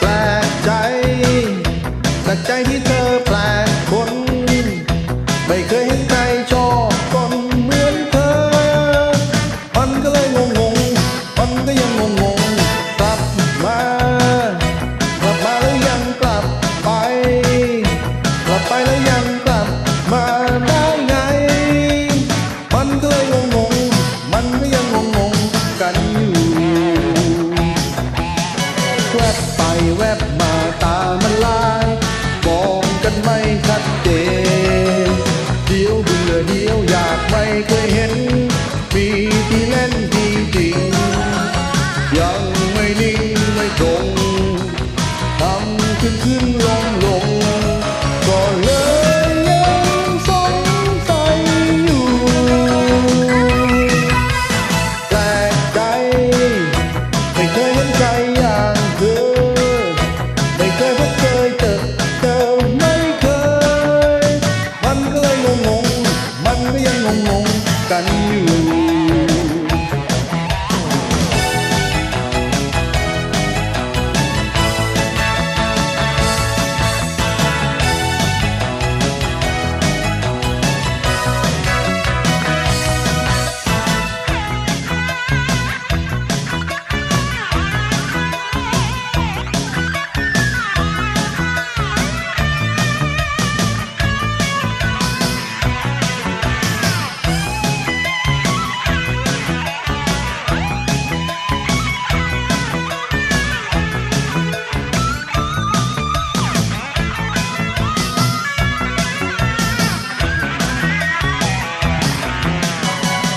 แปลกใจแปลกใจที่ ไม่เคยเห็นใครชอบคนเหมือนเธอมันก็เลยงงงมันก็ยังงงงๆกลับมากลับมาแล้วยังกลับไป กลับไปแล้วยังกลับมาได้ไง มันก็เลยงงงๆมันก็ยังงงงๆกันอยู่แวบไปแวบมาตามันลาย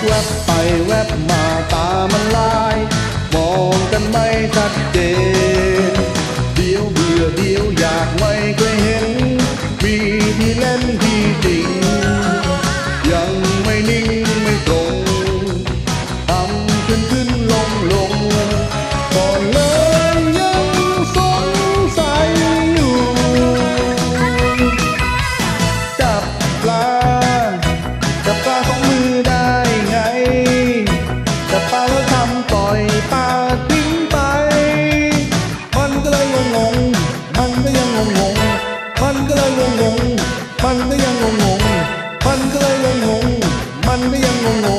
แวบไปแวบมาตามันลาย มองกันไม่ชัดเจ งง มันก็ยังงงงงมันก็เลยงงงงมันก็ยังงงงง มันก็เลยงงง มันก็ยังงงง